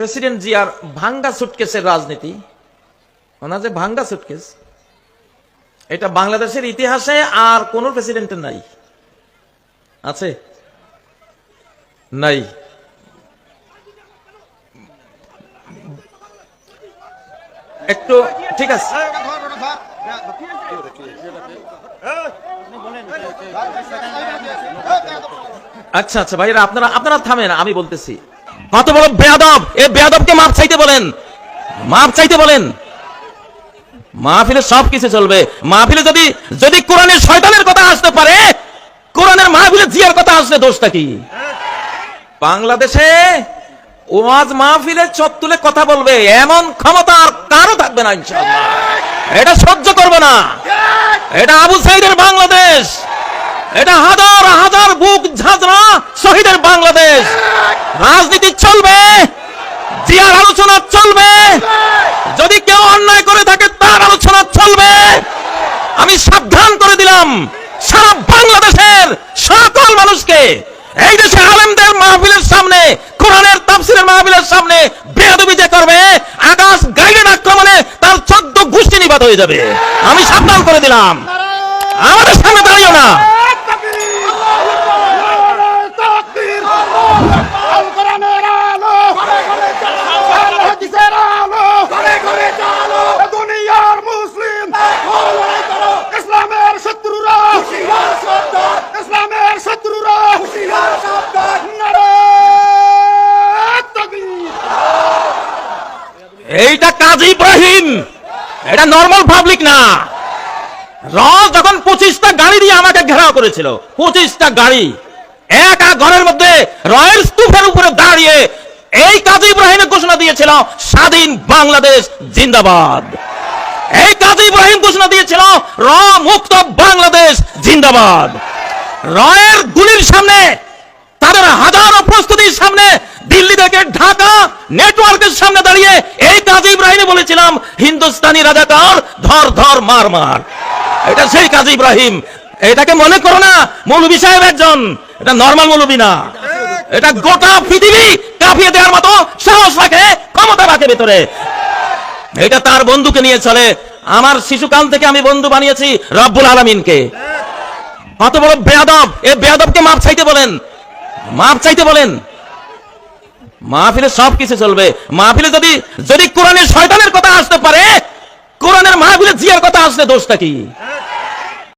President জিয়ার ভাঙ্গা সুটকেসের রাজনীতি, ওনার যে ভাঙ্গা সুটকেস এটা বাংলাদেশের ইতিহাসে আর কোন প্রেসিডেন্টের নাই। আছে? নাই। একটু, ঠিক আছে। আচ্ছা আচ্ছা ভাইরা, আপনারা আপনারা থামেন, আমি বলতেছি। কত বড় বেয়াদব? এ বেয়াদবকে মাপ চাইতে বলেন। মাপ চাইতে বলেন। মাহফিলে সব কিছু চলবে। মাহফিলে যদি যদি কোরআনের শয়তানের কথা আসতে পারে, কোরআনের মাহফিলে জিয়ার কথা আসলে দোষটা কি? বাংলাদেশে ওয়াজ মাহফিলে চোখ তুলে কথা বলবে। এমন ক্ষমতা আর কারও থাকবে না, ইনশাআল্লাহ। এটা সহ্য করবে না। এটা আবু সাইদের বাংলাদেশ। এটা হাজার হাজার বুক ঝাঁঝরা শহীদের বাংলাদেশ। রাজনীতি চলবে, জিয়ার আলোচনা চলবে, যদি কেউ অন্যায় করে থাকে তার আলোচনা চলবে। আমি সাবধান করে দিলাম, সারা বাংলাদেশের সকল মানুষকে, এই দেশে আলেমদের মাহফিলের সামনে, কোরআনের তাফসিরের মাহফিলের সামনে বেয়াদবি যে করবে, আকাশ গাইডেন আক্রমণে তার চোদ্দ গোষ্ঠী নিবাদ হয়ে যাবে। আমি সাবধান করে দিলাম। আমাদের সামনে দাঁড়িও না। এইটা কাজী ইব্রাহিম। এটা নর্মাল পাবলিক না। র যখন পঁচিশটা গাড়ি দিয়ে আমাকে ঘেরাও করেছিল, পঁচিশটা গাড়ি। একা ঘরের মধ্যে রয়ের স্তূপের উপরে দাঁড়িয়ে এই কাজী ইব্রাহিমের ঘোষণা দিয়েছিল, স্বাধীন বাংলাদেশ জিন্দাবাদ। এই কাজী ইব্রাহিম ঘোষণা দিয়েছিল র মুক্ত বাংলাদেশ জিন্দাবাদ। রয়ের গুলির সামনে, তাদের হাজারো প্রস্তুতির সামনে দিল্লি থেকে ঢাকা নেটওয়ার্কের সামনে দাঁড়িয়ে এই কাজী বলেছিলাম হিন্দুস্তানি রাজাকার, ধর ধর, মার মার। এটা সেই কাজী ইব্রাহিম। এটাকে মনে করো না, মৌলবী সাহেব একজন। এটা নর্মাল মৌলবী না। এটা গোটা পৃথিবী কাঁপিয়ে দেওয়ার মতো সাহস রাখে, ক্ষমতা রাখে ভেতরে। এটা তার বন্ধুকে নিয়ে চলে। আমার শিশুকাল থেকে আমি বন্ধু বানিয়েছি রব্বুল আলমিনকে। কত বড় বেয়াদব। এ বেয়াদবকে মাপ চাইতে বলেন। মাপ চাইতে বলেন। মাহফিলে সব কিছু চলবে। মাহফিলে যদি যদি কোরআনের শয়তানের কথা আসতে পারে কোরআনের মাহফিলে জিয়ার কথা আসলে দোষটা কি?